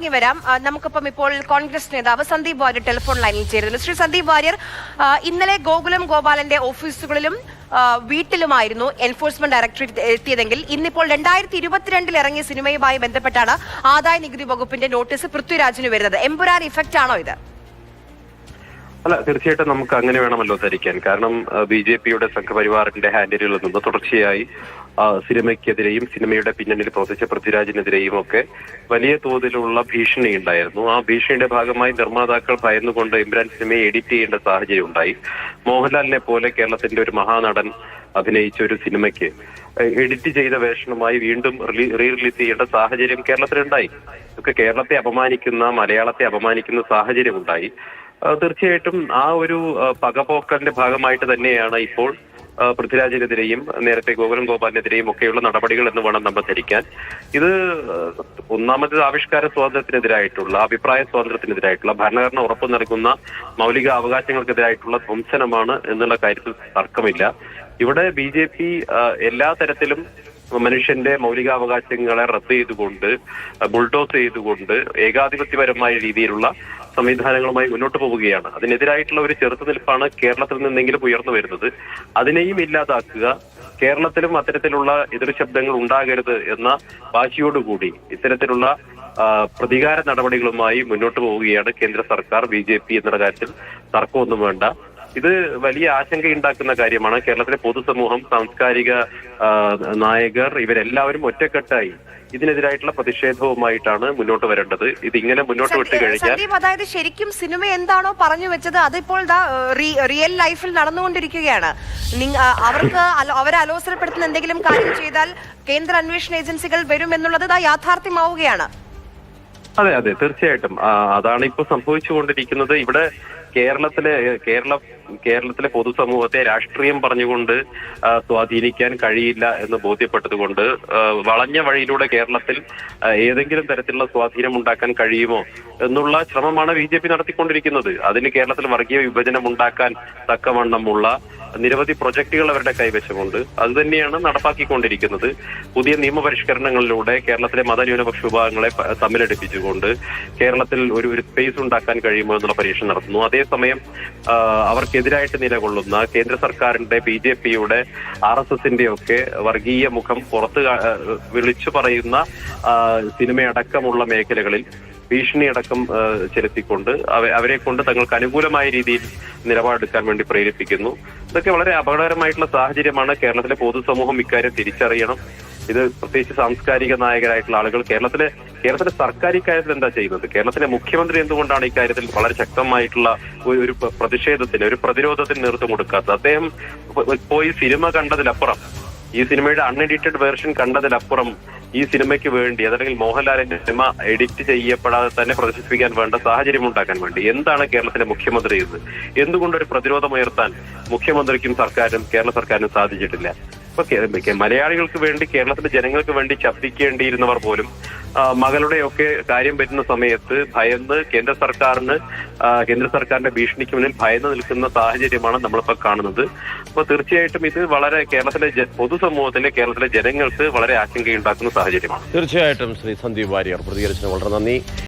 ഇനി വരാം. നമുക്കിപ്പം ഇപ്പോൾ കോൺഗ്രസ് നേതാവ് സന്ദീപ് വാര്യർ ടെലിഫോൺ ലൈനിൽ ചേരുന്നു. ശ്രീ സന്ദീപ് വാര്യർ ഇന്നലെ ഗോകുലം ഗോപാലന്റെ ഓഫീസുകളിലും വീട്ടിലുമായിരുന്നു എൻഫോഴ്സ്മെന്റ് ഡയറക്ടറേറ്റ് എത്തിയതെങ്കിൽ ഇന്നിപ്പോൾ രണ്ടായിരത്തി ഇരുപത്തിരണ്ടിൽ ഇറങ്ങിയ സിനിമയുമായി ബന്ധപ്പെട്ടാണ് ആദായ നികുതി വകുപ്പിന്റെ നോട്ടീസ് പൃഥ്വിരാജിന് വരുന്നത്. എംപുരാൻ ഇഫക്റ്റ് ആണോ ഇത്? അല്ല തീർച്ചയായിട്ടും നമുക്ക് അങ്ങനെ വേണമല്ലോ ധരിക്കാൻ. കാരണം ബി ജെ പിയുടെ സംഘപരിവാറിന്റെ ഹാൻഡിലുകളിൽ നിന്ന് തുടർച്ചയായി സിനിമയ്ക്കെതിരെയും സിനിമയുടെ പിന്നണിയിൽ പ്രവർത്തിച്ച പൃഥ്വിരാജിനെതിരെയും ഒക്കെ വലിയ തോതിലുള്ള ഭീഷണി ഉണ്ടായിരുന്നു. ആ ഭീഷണിയുടെ ഭാഗമായി നിർമ്മാതാക്കൾ ഭയന്നുകൊണ്ട് ഇമ്രാൻ സിനിമയെ എഡിറ്റ് ചെയ്യേണ്ട സാഹചര്യം ഉണ്ടായി. മോഹൻലാലിനെ പോലെ കേരളത്തിന്റെ ഒരു മഹാനടൻ അഭിനയിച്ച ഒരു സിനിമയ്ക്ക് എഡിറ്റ് ചെയ്ത വേഷണമായി വീണ്ടും റീ റിലീസ് ചെയ്യേണ്ട സാഹചര്യം കേരളത്തിലുണ്ടായി. ഒക്കെ കേരളത്തെ അപമാനിക്കുന്ന മലയാളത്തെ അപമാനിക്കുന്ന സാഹചര്യം ഉണ്ടായി. തീർച്ചയായിട്ടും ആ ഒരു പകപോക്കലിന്റെ ഭാഗമായിട്ട് തന്നെയാണ് ഇപ്പോൾ പൃഥ്വിരാജിനെതിരെയും നേരത്തെ ഗോകുലം ഗോപാലിനെതിരെയും ഒക്കെയുള്ള നടപടികൾ എന്ന് വേണം നമ്മൾ ധരിക്കാൻ. ഇത് ഒന്നാമത് ആവിഷ്കാര സ്വാതന്ത്ര്യത്തിനെതിരായിട്ടുള്ള അഭിപ്രായ സ്വാതന്ത്ര്യത്തിനെതിരായിട്ടുള്ള ഭരണഘടന ഉറപ്പു നൽകുന്ന മൗലിക അവകാശങ്ങൾക്കെതിരായിട്ടുള്ള ധ്വംസനമാണ് എന്നുള്ള കാര്യത്തിൽ തർക്കമില്ല. ഇവിടെ ബി ജെ പി എല്ലാ തരത്തിലും മനുഷ്യന്റെ മൗലികാവകാശങ്ങളെ റദ്ദ് ചെയ്തുകൊണ്ട് ബുൾഡോസ് ചെയ്തുകൊണ്ട് ഏകാധിപത്യപരമായ രീതിയിലുള്ള സംവിധാനങ്ങളുമായി മുന്നോട്ട് പോവുകയാണ്. അതിനെതിരായിട്ടുള്ള ഒരു ചെറുത്തുനിൽപ്പാണ് കേരളത്തിൽ നിന്നെങ്കിലും ഉയർന്നു വരുന്നത്. അതിനെയും ഇല്ലാതാക്കുക കേരളത്തിലും അത്തരത്തിലുള്ള എതിർ ശബ്ദങ്ങൾ ഉണ്ടാകരുത് എന്ന വാശിയോടുകൂടി ഇത്തരത്തിലുള്ള പ്രതികാര നടപടികളുമായി മുന്നോട്ട് പോവുകയാണ് കേന്ദ്ര സർക്കാർ ബി ജെ പി എന്നുള്ള കാര്യത്തിൽ തർക്കമൊന്നും വേണ്ട. ഇത് വലിയ ആശങ്കയുണ്ടാക്കുന്ന കാര്യമാണ്. കേരളത്തിലെ പൊതുസമൂഹം സാംസ്കാരിക നായകർ ഇവരെല്ലാവരും ഒറ്റക്കെട്ടായി ഇതിനെതിരായിട്ടുള്ള പ്രതിഷേധവുമായിട്ടാണ് മുന്നോട്ട് വരേണ്ടത്. ഇത് ഇങ്ങനെ മുന്നോട്ട് വിട്ട് കഴിഞ്ഞാൽ അതായത് ശരിക്കും സിനിമ എന്താണോ പറഞ്ഞു വെച്ചത് അതിപ്പോൾ റിയൽ ലൈഫിൽ നടന്നുകൊണ്ടിരിക്കുകയാണ്. അവർക്ക് അവരെ അലോസരപ്പെടുത്തുന്ന എന്തെങ്കിലും കാര്യം ചെയ്താൽ കേന്ദ്ര അന്വേഷണ ഏജൻസികൾ വരും എന്നുള്ളത് യാഥാർത്ഥ്യമാവുകയാണ്. അതെ അതെ തീർച്ചയായിട്ടും. അതാണ് ഇപ്പോൾ സംഭവിച്ചുകൊണ്ടിരിക്കുന്നത് ഇവിടെ കേരളത്തിലെ കേരള കേരളത്തിലെ പൊതുസമൂഹത്തെ രാഷ്ട്രീയം പറഞ്ഞുകൊണ്ട് സ്വാധീനിക്കാൻ കഴിയില്ല എന്ന് ബോധ്യപ്പെട്ടതുകൊണ്ട് വളഞ്ഞ വഴിയിലൂടെ കേരളത്തിൽ ഏതെങ്കിലും തരത്തിലുള്ള സ്വാധീനം ഉണ്ടാക്കാൻ കഴിയുമോ എന്നുള്ള ശ്രമമാണ് ബി ജെ പി നടത്തിക്കൊണ്ടിരിക്കുന്നത്. അതിന് കേരളത്തിൽ വർഗീയ വിഭജനം ഉണ്ടാക്കാൻ തക്കവണ്ണമുള്ള നിരവധി പ്രൊജക്ടുകൾ അവരുടെ കൈവശമുണ്ട്. അത് തന്നെയാണ് നടപ്പാക്കിക്കൊണ്ടിരിക്കുന്നത്. പുതിയ നിയമപരിഷ്കരണങ്ങളിലൂടെ കേരളത്തിലെ മതന്യൂനപക്ഷ വിഭാഗങ്ങളെ തമ്മിലടുപ്പിച്ചുകൊണ്ട് കേരളത്തിൽ ഒരു ഒരു സ്പേസ് ഉണ്ടാക്കാൻ കഴിയുമോ എന്നുള്ള പരീക്ഷണം നടത്തുന്നു. അതേസമയം അവർക്കെതിരായിട്ട് നിലകൊള്ളുന്ന കേന്ദ്ര സർക്കാരിന്റെ ബി ജെ പിയുടെ ആർ എസ് എസിന്റെ ഒക്കെ വർഗീയ മുഖം പുറത്ത് വിളിച്ചു പറയുന്ന സിനിമയടക്കമുള്ള മേഖലകളിൽ ഭീഷണിയടക്കം ചെലുത്തിക്കൊണ്ട് അവരെ കൊണ്ട് തങ്ങൾക്ക് അനുകൂലമായ രീതിയിൽ നിലപാടെടുക്കാൻ വേണ്ടി പ്രേരിപ്പിക്കുന്നു. ഇതൊക്കെ വളരെ അപകടകരമായിട്ടുള്ള സാഹചര്യമാണ്. കേരളത്തിലെ പൊതുസമൂഹം ഇക്കാര്യം തിരിച്ചറിയണം. ഇത് പ്രത്യേകിച്ച് സാംസ്കാരിക നായകരായിട്ടുള്ള ആളുകൾ കേരളത്തിലെ കേരളത്തിലെ സർക്കാർ ഇക്കാര്യത്തിൽ എന്താ ചെയ്യുന്നത്? കേരളത്തിലെ മുഖ്യമന്ത്രി എന്തുകൊണ്ടാണ് ഇക്കാര്യത്തിൽ വളരെ ശക്തമായിട്ടുള്ള ഒരു പ്രതിഷേധത്തിന് ഒരു പ്രതിരോധത്തിന് നേതൃത്വം കൊടുക്കാത്തത്? അദ്ദേഹം പോയി സിനിമ കണ്ടതിലപ്പുറം ഈ സിനിമയുടെ അൺഎഡിറ്റഡ് വേർഷൻ കണ്ടതിലപ്പുറം ഈ സിനിമയ്ക്ക് വേണ്ടി അതല്ലെങ്കിൽ മോഹൻലാലിന്റെ സിനിമ എഡിറ്റ് ചെയ്യപ്പെടാതെ തന്നെ പ്രദർശിപ്പിക്കാൻ വേണ്ട സാഹചര്യം ഉണ്ടാക്കാൻ വേണ്ടി എന്താണ് കേരളത്തിലെ മുഖ്യമന്ത്രി എന്ന് എന്തുകൊണ്ടൊരു പ്രതിരോധം ഉയർത്താൻ മുഖ്യമന്ത്രിക്കും സർക്കാരും കേരള സർക്കാരിനും സാധിച്ചിട്ടില്ല? ഇപ്പൊ മലയാളികൾക്ക് വേണ്ടി കേരളത്തിലെ ജനങ്ങൾക്ക് വേണ്ടി ശബ്ദിക്കേണ്ടിയിരുന്നവർ പോലും മകളുടെയൊക്കെ കാര്യം വരുന്ന സമയത്ത് ഭയന്ന് കേന്ദ്ര സർക്കാരിന് കേന്ദ്ര സർക്കാരിന്റെ ഭീഷണിക്ക് മുന്നിൽ ഭയന്ന് നിൽക്കുന്ന സാഹചര്യമാണ് നമ്മളിപ്പോ കാണുന്നത്. അപ്പൊ തീർച്ചയായിട്ടും ഇത് വളരെ കേരളത്തിലെ പൊതുസമൂഹത്തിലെ കേരളത്തിലെ ജനങ്ങൾക്ക് വളരെ ആശങ്കയുണ്ടാക്കുന്ന സാഹചര്യമാണ്. തീർച്ചയായിട്ടും ശ്രീ സന്ദീപ് വാര്യർ പ്രതികരിച്ചതിന് വളരെ നന്ദി.